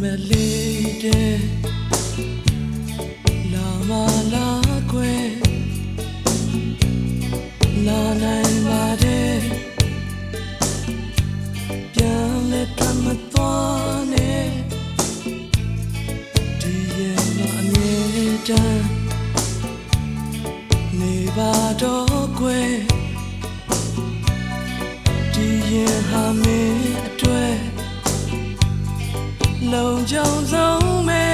မလေးတဲ့လာမလာခွဲလာနိုင်ပါတဲ့ပြန်လဲတမ်းမသွားနဲ့ဒီရဲ့မအမြဲတမ်းနေပါတော့ခွဲဒီရဲ့ဟာမ လုံကြုံဆုံးမဲ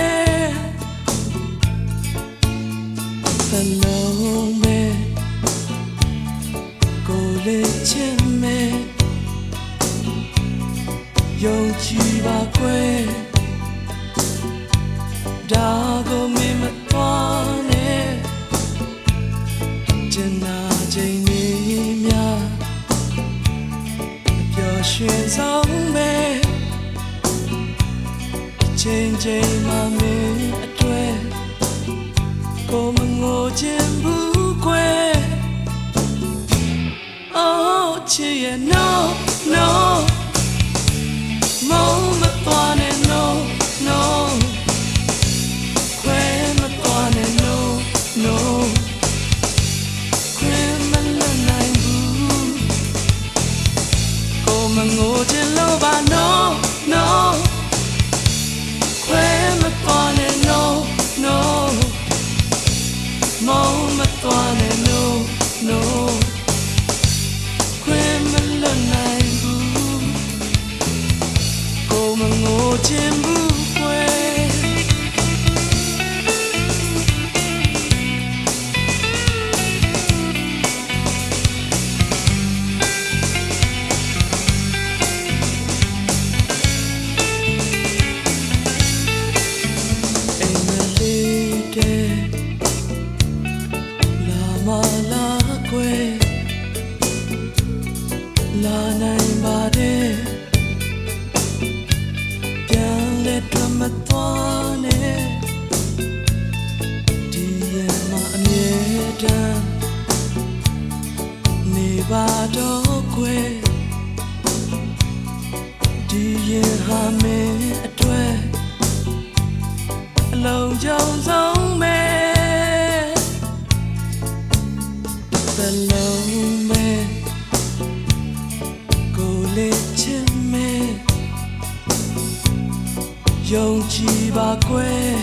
သလုံးမဲကိုလေးချင်မဲယုံကြည် ချိန်ချိန်မှမင်းအတွက်ကိုမငိုခြင်းဘူးခွဲ Oh ချစ်ရဲ့ no no မောင်မသွားနဲ့ no no ခွဲမသွားနဲ့ no no ခွင့်မလွတ်နိုင်ဘူးကိုမငိုချင် ကွယ်လာနိုင်ပါတယ်ပြန်လက်တော့မသွားနဲ့ဒီရမအမြဲတမ်းနေပါတော့ကွယ်ဒီရင်ဟာမင်းအတွက်အလုံးကြုံဆုံး လေးချင်မဲယုံကြည်ပါကွယ်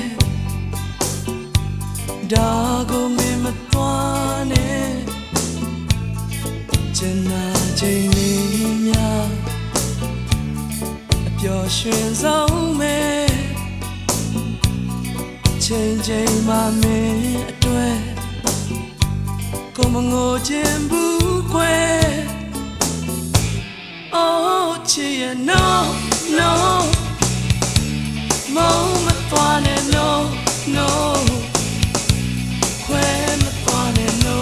ဒါကိုမင်းမသွားနဲ့ကျင်နာချိန်လေးများအပျော်ရွှင်ဆုံးမဲချိန်ချိန်မှမင်းအတွက်ကိုမငိုခြင်းဘူးခွဲ Oh ချစ်ရဲ့ no no မောင်မသွားနဲ့ no no ခွဲမသွားနဲ့ no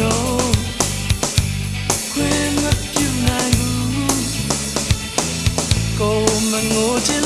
no ခွဲမပြူနိုင်ဘူးကိုမငိုချင်